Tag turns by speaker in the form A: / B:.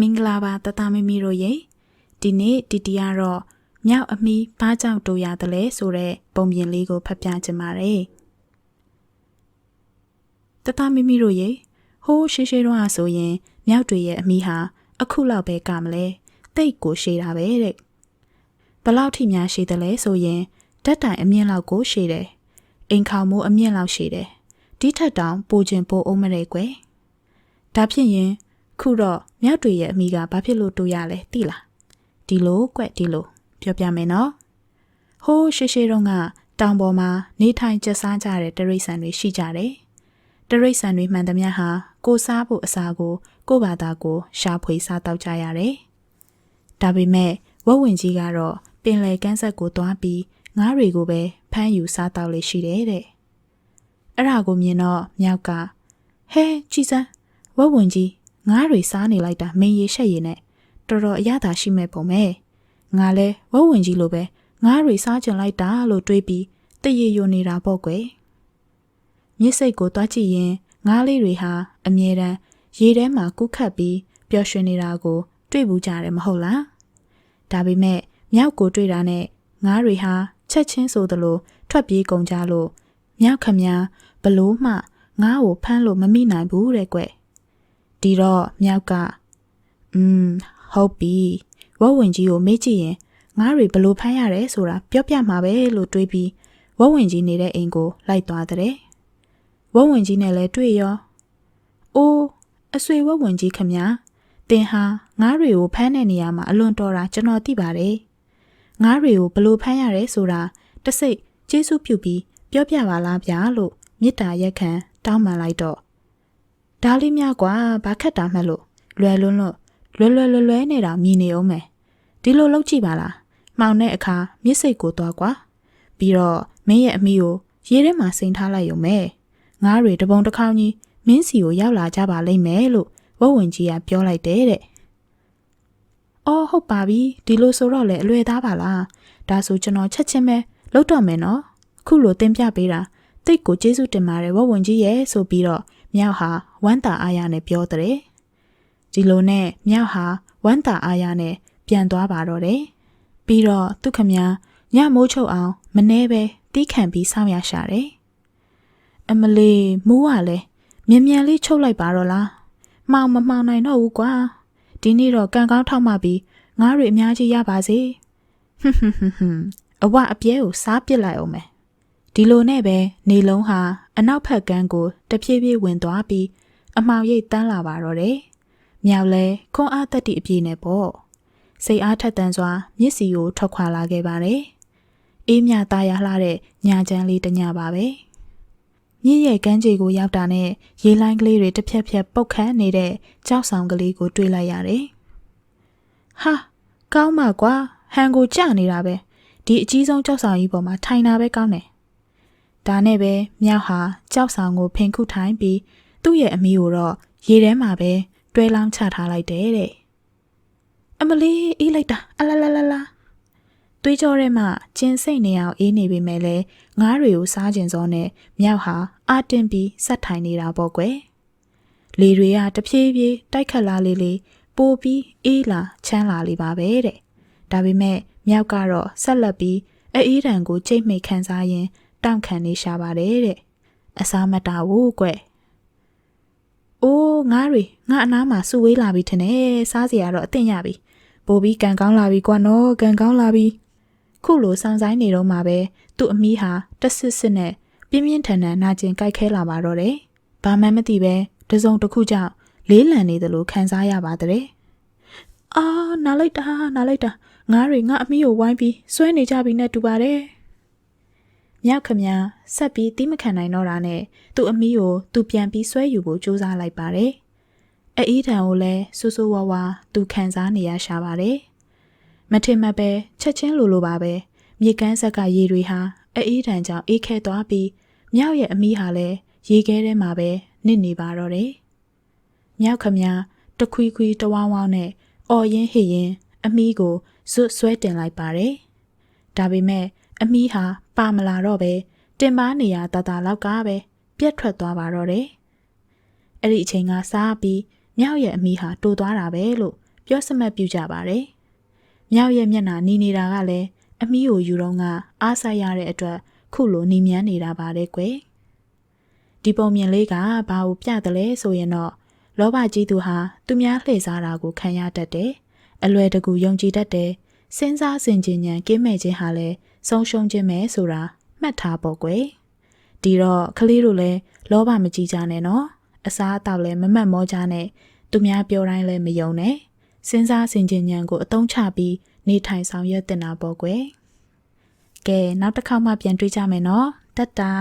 A: မင်္ဂလာပါတတမမီတို့ရေဒီနေ့ဒီတီကတော့မြောက်အမီဘာကြောင့်တိုးရတယ်လဲဆိုတဲ့ပုံပြင်လေးကိုဖတ်ပြချင်ပါတယ်တတမမီတို့ရေဟိုးရှေးရှေးတော့ဆိုရင်မြောက်တွေရဲ့အမီဟာအခုလောက်ပဲကမလဲတိတ်ကိုရှည်တာပဲတဲ့ဘလောက်ထိများရှည်တယ်လဲဆိုရင်ဓာတ်တိုင်အမြင့်လောက်ကိုရှည်တယ်အိမ်ခေါင်မိုးအမြင့်လောက်ရှည်တယ်ဒီထက်တောင်ပိုကျင်ပိုအောင်မရဲကွယ်ဒါဖြစ်ရင် ခုတော့မြောက်တွေရဲ့အမိကဘာဖြစ်လို့တိုးရလဲသိလားဒီလိုကွက်ဒီလိုပြောပြမယ်နော်ဟိုးရှေးရှေးတုန်းကတောင်ပေါ်မှာနေထိုင်ကျက်စားကြတဲ့တရိษံတွေရှိကြတယ်တရိษံတွေမှန်သမျှဟာကိုစားဖို့အစာကို ကိုဘာသာကို ရှာဖွေစားတောက်ကြရတယ်ဒါပေမဲ့ဝက်ဝင်ကြီးကတော့ပင်လယ်ကမ်းဆက်ကိုသွားပြီးငါးတွေကိုပဲဖမ်းယူစားတောက်လေးရှိတယ်တဲ့အဲ့ဒါကိုမြင်တော့မြောက်ကဟဲကြည်စမ်းဝက်ဝင်ကြီး ငါးတွေစားနေလိုက်တာမင်းရေရှက်ရည်နဲ့တော်တော်အရသာရှိမဲ့ပုံပဲငါလဲဝဝဝင်ကြီးလိုပဲငါးတွေစားကြလိုက်တာလို့တွေးပြီးတရေယိုနေတာပေါ့ကွယ်မြစ်စိတ်ကိုတွားကြည့်ရင်ငါးလေးတွေဟာအမြဲတမ်းရေထဲမှာကုခတ်ပြီးပျော်ရွှင်နေတာကို တွေ့ဘူးကြတယ်မဟုတ်လားဒါပေမဲ့မြောက်ကိုတွေ့တာနဲ့ငါးတွေဟာချက်ချင်းဆိုသလိုထွက်ပြေးကုန်ကြလို့မြောက်ခမညာဘလို့မှငါ့ကိုဖမ်းလို့မမိနိုင်ဘူးတဲ့ကွယ် ဒီတော့မြောက်ကอืมဟုတ်ပြီဝဝဝင်ကြီးကိုမေးကြည့်ရင်ငါးတွေဘလို့ဖမ်းရတယ်ဆိုတာပြောပြမှာပဲလို့တွေးပြီးဝဝဝင်ကြီးနေတဲ့အိမ်ကိုလိုက်သွားတဲ့ဝဝဝင်ကြီးနဲ့လည်းတွေ့ရောအိုးအဆွေဝဝဝင်ကြီးခမညာတင်ဟာငါးတွေကိုဖမ်းတဲ့နေရာမှာအလွန်တော်တာကျွန်တော်သိပါတယ်ငါးတွေကိုဘလို့ဖမ်းရတယ်ဆိုတာတစိတ်ကျေးဇူးပြုပြီးပြောပြပါလားဗျာလို့မေတ္တာရက်ခံတောင်းပန်လိုက်တော့ ဒါလေးများကွာဘာခက်တာမှတ်လို့လွယ်လွန်းလို့လွယ်လွယ်လွယ်လွယ်နေတာမြည်နေအောင်မယ်ဒီလိုလုပ်ကြည့်ပါလားမှောင်တဲ့အခါမြစ်စိတ်ကိုသွားကွာပြီးတော့မင်းရဲ့အမိကိုရေထဲမှာစိန်ထားလိုက်ရုံပဲငါးတွေတပုံတစ်ခေါင်းကြီးမင်းစီကိုရောက်လာကြပါလိမ့်မယ်လို့ဝဝဝင်ကြီးကပြောလိုက်တယ်တဲ့အော်ဟုတ်ပါပြီဒီလိုဆိုတော့လေအလွယ်သားပါလားဒါဆိုကျွန်တော်ချက်ချင်းပဲလုပ်တော့မယ်နော်ခုလိုတင်ပြပေးတာတိတ်ကိုကျေးဇူးတင်ပါတယ်ဝဝဝင်ကြီးရဲ့ဆိုပြီးတော့ မြောက်ဟာဝမ်းတာအားရနဲ့ပြောတဲ့ဒီလိုနဲ့မြောက်ဟာဝမ်းတာအားရနဲ့ပြန်သွားပါတော့တယ်ပြီးတော့သူခမညာညမိုးချုပ်အောင်မနှဲပဲတီးခံပြီးစောင့်ရရှာတယ်အမလီမူးကလည်းမြန်မြန်လေးချုပ်လိုက်ပါတော့လားမှောင်မမှောင်နိုင်တော့ဘူးကွာဒီနေ့တော့ကံကောင်းထောက်မှပြီးငားတွေအများကြီးရပါစေဟွန်းဟွန်းဟွန်းဟွန်းအဝအပြဲကိုစားပစ်လိုက်အောင်မယ် ဒီလိုနဲ့ပဲနေလုံးဟာအနောက်ဖက်ကန်းကိုတဖြည်းဖြည်းဝင်သွားပြီးအမောင်ရိပ်တန်းလာပါတော့တယ်။မြောက်လဲခွန်အားတက်တိအပြည့်နဲ့ပေါ့။စိတ်အားထက်သန်စွာမျက်စီကိုထွက်ခွာလာခဲ့ပါတယ်။အေးမြသားရလှတဲ့ညာချမ်းလေးတညပါပဲ။မြင့်ရဲ့ကမ်းခြေကိုရောက်တာနဲ့ရေလိုင်းကလေးတွေတစ်ဖြက်ဖြက်ပုတ်ခတ်နေတဲ့ကြောက်ဆောင်ကလေးကိုတွေ့လိုက်ရတယ်။ဟာကောင်းပါကွာဟန်ကိုကြနေတာပဲဒီအကြီးဆုံးကြောက်ဆောင်ကြီးပေါ်မှာထိုင်တာပဲကောင်းတယ် ဒါနဲ့ပဲမြောက်ဟာကြောက်ဆောင်ကိုဖင်ခုထိုင်ပြီးသူ့ရဲ့အမီကိုတော့ရေထဲမှာပဲတွဲလောင်းချထားလိုက်တယ်တဲ့အမလီအေးလိုက်တာအလာလာလာလာသွေးကြောထဲမှာကျင်းစိတ်နေအောင်အေးနေပေမဲ့လည်းငားတွေကိုစားကျင်စောနဲ့မြောက်ဟာအာတင်ပြီးဆက်ထိုင်နေတာပေါ့ကွယ်လေတွေကတဖြည်းဖြည်းတိုက်ခတ်လာလေးလေးပိုပြီးအေးလာချမ်းလာလေးပါပဲတဲ့ဒါပေမဲ့မြောက်ကတော့ဆက်လက်ပြီးအေးတံကိုကြိတ်မိတ်ခံစားရင် တောင့်ခံနေရှာပါတယ်တဲ့အစားမတာဘူးကွ။အိုးငါးတွေငါအနားမှာစုဝေးလာပြီထင်တယ်စားစီရတော့အသင့်ရပြီ။ပိုပြီးကန်ကောင်းလာပြီကွာနော်ကန်ကောင်းလာပြီ။ခုလိုဆောင်ဆိုင်နေတော့မှပဲသူ့အမီးဟာတက်စစ်စစ်နဲ့ပြင်းပြင်းထန်ထန်နာကျင်ကြိုက်ခဲလာပါတော့တယ်။ဘာမှမသိပဲတစုံတစ်ခုကြောင့်လေးလံနေတယ်လို့ခံစားရပါတဲ့။အာနားလိုက်တာနားလိုက်တာငါးတွေငါအမီးကိုဝိုင်းပြီးဆွဲနေကြပြီနဲ့တူပါတယ်။ မြောက်ခမဆက်ပြီးတီးမခံနိုင်တော့တာနဲ့သူ့အမီးကိုသူပြန်ပြီးဆွဲယူဖို့ကြိုးစားလိုက်ပါတယ်။အေးထံကိုလည်းဆူဆူဝါဝါသူခံစားနေရရှာပါတယ်။မထင်မှတ်ပဲချက်ချင်းလိုလိုပါပဲမြေကမ်းဆက်ကရေတွေဟာအေးထံကြောင့်အေးခဲသွားပြီးမြောက်ရဲ့အမီးဟာလည်းရေခဲထဲမှာပဲနစ်နေပါတော့တယ်။မြောက်ခမတခွီခွီတဝောင်းဝောင်းနဲ့အော်ရင်ဟစ်ရင်အမီးကိုဇွတ်ဆွဲတင်လိုက်ပါတယ်။ဒါပေမဲ့ အမီးဟာပါမလာတော့ပဲတင်ပါနေရတတလောက်ကပဲပြက်ထွက်သွားပါတော့တယ်။အဲ့ဒီအချိန်ကစားပြီးမြောက်ရဲ့အမီးဟာတိုးသွားတာပဲလို့ပြောစမှတ်ပြုကြပါတယ်။မြောက်ရဲ့မျက်နှာနီးနေတာကလည်းအမီးကိုယူတော့ကအားဆိုင်ရတဲ့အတွက်ခုလိုနီးမြန်းနေတာပါလေကွယ်။ဒီပုံမြင်လေးကဘာကိုပြတယ်လဲဆိုရင်တော့လောဘကြီးသူဟာသူများလှည့်စားတာကိုခံရတတ်တယ်။အလွယ်တကူယုံကြည်တတ်တယ်။စဉ်းစားဆင်ခြင်ဉာဏ်ကင်းမဲ့ခြင်းဟာလည်း ဆုံးရှုံးခြင်းပဲဆိုတာမှတ်ထားပေါ့ကွယ်။ဒီတော့ကလေးတို့လည်းလောဘမကြီးကြနဲ့နော်။အစားအသောက်လည်းမမှတ်မောကြနဲ့သူများပြောတိုင်းလည်းမယုံနဲ့စဉ်းစားဆင်ခြင်ဉာဏ်ကိုအသုံးချပြီးနေထိုင်ဆောင်ရွက်တင်တာပေါ့ကွယ်ကဲနောက်တစ်ခေါက်မှပြန်တွေ့ကြမယ်နော်တတ်တာ